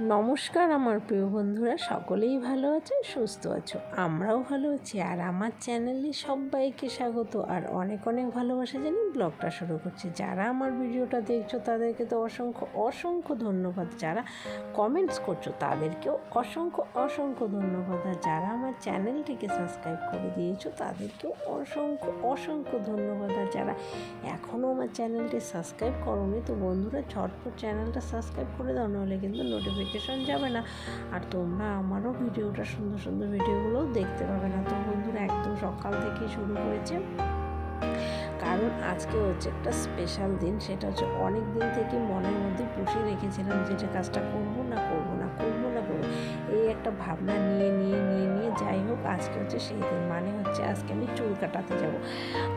নমস্কার আমার প্রিয় বন্ধুরা, সকলেই ভালো আছে, সুস্থ আছো, আমরাও ভালো আছি, আর আমার চ্যানেলে সবাইকে স্বাগত, আর অনেক অনেক ভালোবাসা জানি ব্লগটা শুরু করছি। যারা আমার ভিডিওটা দেখছ, তাদেরকে তো অসংখ্য অসংখ্য ধন্যবাদ। যারা কমেন্টস করছ, তাদেরকেও অসংখ্য অসংখ্য ধন্যবাদ। আর যারা আমার চ্যানেলটিকে সাবস্ক্রাইব করে দিয়েছ, তাদেরকেও অসংখ্য অসংখ্য ধন্যবাদ। আর যারা এখনও আমার চ্যানেলটি সাবস্ক্রাইব করোনি, তো বন্ধুরা, ঝটপট চ্যানেলটা সাবস্ক্রাইব করে দাও, নাহলে কিন্তু নোটিফিকেশন যাবে না। আর তোমরা আমারও ভিডিওটা সুন্দর সুন্দর ভিডিওগুলো দেখতে পাবে না। তো বন্ধুরা, একদম সকাল থেকে শুরু করেছে। কারণ আজকে হচ্ছে একটা স্পেশাল দিন। সেটা হচ্ছে অনেক দিন থেকে মনের মধ্যে পুষিয়ে রেখেছিলাম যেটা কাজটা করব না একটা ভাবনা নিয়ে নিয়ে নিয়ে নিয়ে যাই হোক, আজকে হচ্ছে সেই দিন। মানে হচ্ছে আজকে আমি চুল কাটাতে যাব।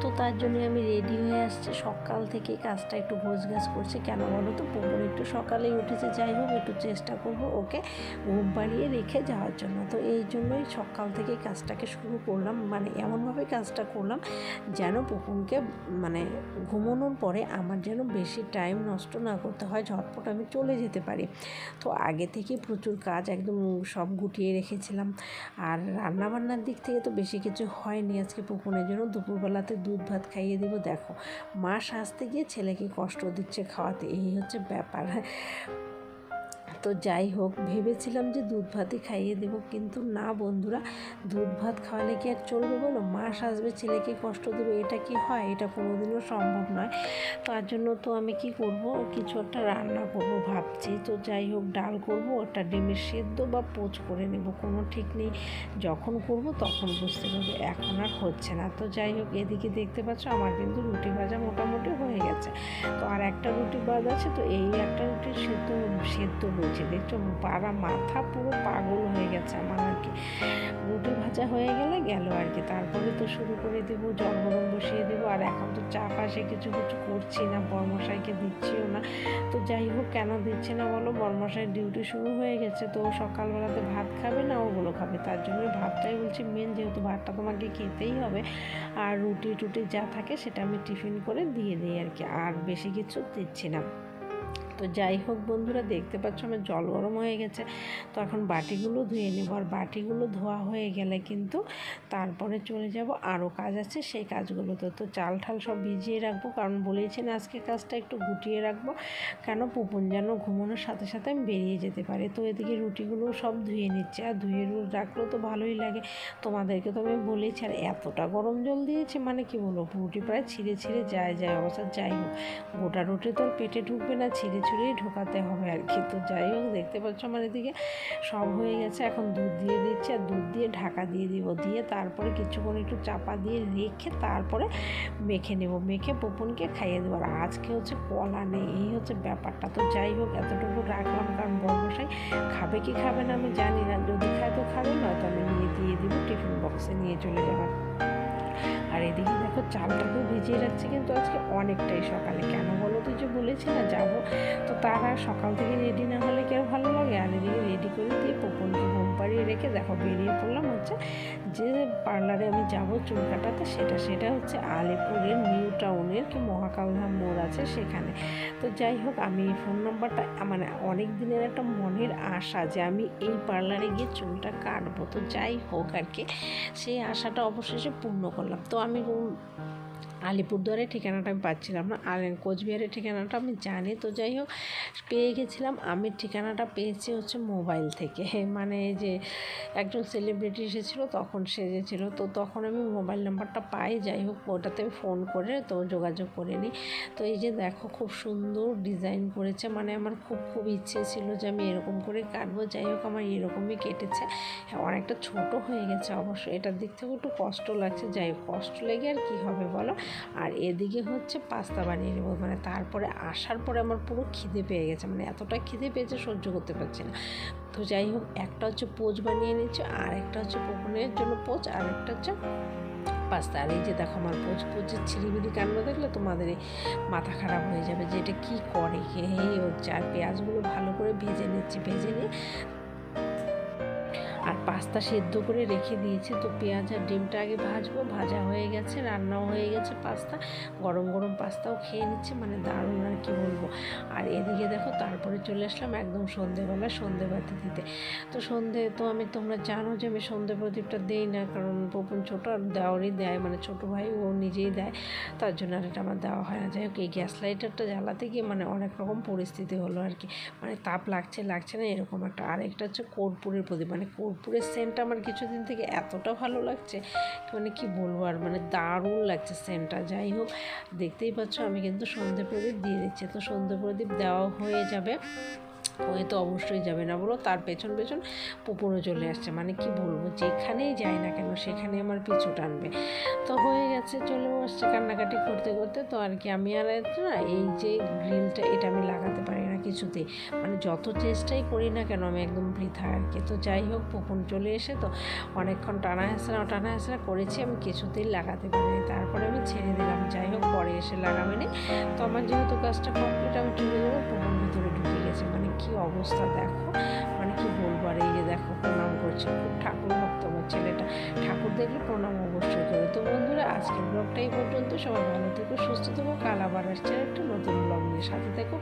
তো তার জন্য আমি রেডি হয়ে আসছি। সকাল থেকে কাজটা একটু গোছ গাছ করছি। কেন বলো তো? পুকুর একটু সকালেই উঠেছে। যাই হোক, একটু চেষ্টা করব ওকে ঘুম বাড়িয়ে রেখে যাওয়ার জন্য। তো এই জন্যই সকাল থেকে কাজটাকে শুরু করলাম। মানে এমনভাবে কাজটা করলাম যেন পুকুরকে মানে ঘুমানোর পরে আমার যেন বেশি টাইম নষ্ট না করতে হয়। ঝটপট আমি চলে যেতে পারি। তো আগে থেকে প্রচুর কাজ একদম সব গুটিয়ে রেখেছিলাম। আর রান্নাবান্নার দিক থেকে তো বেশি কিছু হয়নি আজকে পুকুরের জন্য। দুপুরবেলাতে দুধ ভাত খাইয়ে দিব, দেখো। মা সাজতে গিয়ে ছেলেকে কষ্ট দিচ্ছে খাওয়াতে, এই হচ্ছে ব্যাপার। তো যাই হোক, ভেবেছিলাম যে দুধ ভাতই খাইয়ে দেবো, কিন্তু না বন্ধুরা, দুধ ভাত খাওয়ালে কি আর চলবে বলো? মাস আসবে ছেলেকে কষ্ট দেবে, এটা কি হয়? এটা কোনোদিনও সম্ভব নয়। তার জন্য তো আমি কি করব? কিছু একটা রান্না করব ভাবছি। তো যাই হোক, ডাল করব, একটা ডিমের সেদ্ধ বা পোচ করে নেব, কোনো ঠিক নেই। যখন করব তখন বুঝতে পারব, এখন আর হচ্ছে না। তো যাই হোক, এদিকে দেখতে পাচ্ছ আমার কিন্তু রুটি ভাজা মোটামুটি হয়ে গেছে। তো আর একটা রুটি বাদ আছে, তো এই একটা রুটি সেদ্ধ সেদ্ধ হয়েছে দেখছ, পাড়া মাথা পুরো পাগল হয়ে গেছে আমার আর কি। রুটি ভাজা হয়ে গেলে গেল আর কি। তারপরে তো শুরু করে দেবো জল গরম বসিয়ে দেবো। আর এখন তো চা পাশে কিছু কিছু করছি না, বর্মশাইকে দিচ্ছিও না। তো যাই হোক, কেন দিচ্ছে না বলো? বর্মশাই ডিউটি শুরু হয়ে গেছে, তো সকালবেলাতে ভাত খাবে না, ওগুলো খাবে। তার জন্য ভাতটাই বলছি মেন যেহেতু ভাতটা তোমাকে খেতেই হবে। আর রুটি টুটি যা থাকে সেটা আমি টিফিন করে দিয়ে দিই আর কি। আর বেশি কিছু দিচ্ছি না। তো যাই হোক বন্ধুরা, দেখতে পাচ্ছ আমার জল গরম হয়ে গেছে। তো এখন বাটিগুলো ধুয়ে নেব। আর বাটিগুলো ধোয়া হয়ে গেলে কিন্তু তারপরে চলে যাব। আরও কাজ আছে সেই কাজগুলোতে। তো চাল ঠাল সব ভিজিয়ে রাখব। কারণ বলেছেন আজকে কাজটা একটু গুটিয়ে রাখব। কেন? পুপন যেন ঘুমানোর সাথে সাথে আমি বেরিয়ে যেতে পারি। তো এদিকে রুটিগুলো সব ধুয়ে নিচ্ছে। আর ধুয়ে রাখলেও তো ভালোই লাগে। তোমাদেরকে তো আমি বলেছি আর এতটা গরম জল দিয়েছে মানে কি বলব? রুটি প্রায় ছিঁড়ে ছিঁড়ে যায় যায় অবস্থা। যাই হোক, গোটা রুটি তো পেটে ঢুকবে না। ছিঁড়ে ছুঁড়েই ঢোকাতে হবে আর কি। তো যাই হোক, দেখতে পাচ্ছ আমার এদিকে সব হয়ে গেছে। এখন দুধ দিয়ে দিচ্ছি আর দুধ দিয়ে ঢাকা দিয়ে দিব। দিয়ে তারপরে কিছুক্ষণ একটু চাপা দিয়ে রেখে তারপরে মেখে নেব। মেখে পুপনকে খাইয়ে দেবো। আর আজকে হচ্ছে কলা নেই। এই হচ্ছে ব্যাপারটা। তো যাই হোক, এতটুকু রাখলাম। কারণ বর্মশাই খাবে কি খাবে না আমি জানি না। যদি খায় তো খাবে, নয়তো আমি নিয়ে দিয়ে দিব টিফিন বক্সে নিয়ে চলে যাবার আর এদিকে দেখো চালটাকেও ভিজিয়ে রাখছি, কিন্তু আজকে অনেকটাই সকালে। কেন বলো তুই যে বলেছি না যাব, তো তারা সকাল থেকে রেডি না ঘুম রেখে দেখো বেরিয়ে পড়লাম হচ্ছে যে পার্লারে আমি যাব চুল কাটাতে, সেটা সেটা হচ্ছে আলিপুরের নিউ টাউনের কি মহাকালধাম মোড় আছে সেখানে। তো যাই হোক, আমি ফোন নাম্বারটা মানে অনেক দিনের একটা মনের আশা যে আমি এই পার্লারে গিয়ে চুলটা কাটবো। তো যাই হোক আর কি, সেই আশাটা অবশেষে পূর্ণ করলাম। তো আমি আলিপুরদুয়ারের ঠিকানাটা আমি পাচ্ছিলাম না। আর কোচবিহারের ঠিকানাটা আমি জানি। তো যাই হোক, পেয়ে গেছিলাম। আমি ঠিকানাটা পেয়েছি হচ্ছে মোবাইল থেকে। মানে যে একজন সেলিব্রিটি এসেছিল, তখন সেজেছিলো তো তখন আমি মোবাইল নাম্বারটা পাই। যাই হোক, ওটাতে আমি ফোন করে তো যোগাযোগ করে নিই। তো এই যে দেখো, খুব সুন্দর ডিজাইন করেছে। মানে আমার খুব খুব ইচ্ছে ছিল যে আমি এরকম করে কাটবো। যাই হোক, আমার এরকমই কেটেছে। হ্যাঁ অনেকটা ছোট হয়ে গেছে অবশ্য। এটার দিক থেকে একটু কষ্ট লাগছে। যাই হোক, কষ্ট লেগে আর কী হবে বলো? আর এদিকে হচ্ছে পাস্তা বানিয়ে নেব। মানে তারপরে আসার পরে আমার পুরো খিদে পেয়ে গেছে। মানে এতটা খিদে পেয়েছে, সহ্য করতে পারছি না। তো যাই হোক, একটা হচ্ছে পোচ বানিয়ে নিচ্ছে, আর একটা হচ্ছে পকনের জন্য পোচ, আর একটা হচ্ছে পাস্তা। আর এই যে দেখো আমার পোচ, পোচের ছিলিবিলি কাণ্ড দেখলে তোমাদের মাথা খারাপ হয়ে যাবে যে এটা কী করে? এই হচ্ছে আর পেঁয়াজগুলো ভালো করে ভেজে নিচ্ছি, ভেজে নিয়ে পাস্তা সেদ্ধ করে রেখে দিয়েছি। তো পেঁয়াজ আর ডিমটা আগে ভাজবো। ভাজা হয়ে গেছে, রান্নাও হয়ে গেছে পাস্তা। গরম গরম পাস্তাও খেয়ে নিচ্ছে মানে দারুণ আর কি বলব। আর এদিকে দেখো, তারপরে চলে আসলাম একদম সন্ধেবেলা সন্ধে বাতি দিতে। তো সন্ধে, তো আমি, তোমরা জানো যে আমি সন্ধে প্রদীপটা দেই না, কারণ পপুন ছোটো আর দেওয়ারই দেয় মানে ছোটো ভাই ও নিজেই দেয়। তার জন্য আর এটা আমার দেওয়া হয় না। যাই হোক, এই গ্যাস লাইটারটা জ্বালাতে গিয়ে মানে অনেক রকম পরিস্থিতি হলো আর কি। মানে তাপ লাগছে লাগছে না, এরকম একটা। আরেকটা হচ্ছে কর্পূরের প্রদীপ মানে কর্পূরের সেন্টটা আমার কিছুদিন থেকে এতটা ভালো লাগছে মানে কি বলব আর মানে দারুণ লাগছে সেন্টটা যাই হোক, দেখতেই পাচ্ছ আমি কিন্তু সন্ধে প্রদীপ দিয়ে দিচ্ছি। তো সন্ধে প্রদীপ দেওয়া হয়ে যাবে। হয়ে তো অবশ্যই যাবে না বলো, তার পেছন পেছন পুকুরও চলে আসছে। মানে কি বলব, যেখানেই যাই না কেন সেখানে আমার পিছু টানবে। তো হয়ে গেছে, চলেও আসছে কান্নাকাটি করতে করতে। তো আর কি আমি আর না, এই যে গ্রিলটা, এটা আমি লাগাতে পারি না কিছুতেই। মানে যত চেষ্টাই করি না কেন আমি একদম বৃথা আর কি। তো যাই হোক, পুকুর চলে এসে তো অনেকক্ষণ টানা হেসড়া টানা হেসড়া করেছি, আমি কিছুতেই লাগাতে পারিনি। তারপরে আমি ছেড়ে দিলাম। যাই হোক, পরে এসে লাগাবে নি। তো আমার যেহেতু কাজটা কমপ্লিট আমি চলে যাব পুকুর ভিতরে ঢুকে গেছে। মানে কি অবস্থা দেখো? মানে কি বলব? আর এই যে দেখো, প্রণাম করছে খুব ঠাকুর ভক্ত আমার ছেলেটা। ঠাকুর দেখলে প্রণাম অবশ্যই করে তো বন্ধুরা, আজকের ব্লগটা এই পর্যন্ত। সবাই ভালো থেকো, সুস্থ থেকো। কাল আবার আসছে একটা নতুন ব্লগ নিয়ে। সাথে থেকো।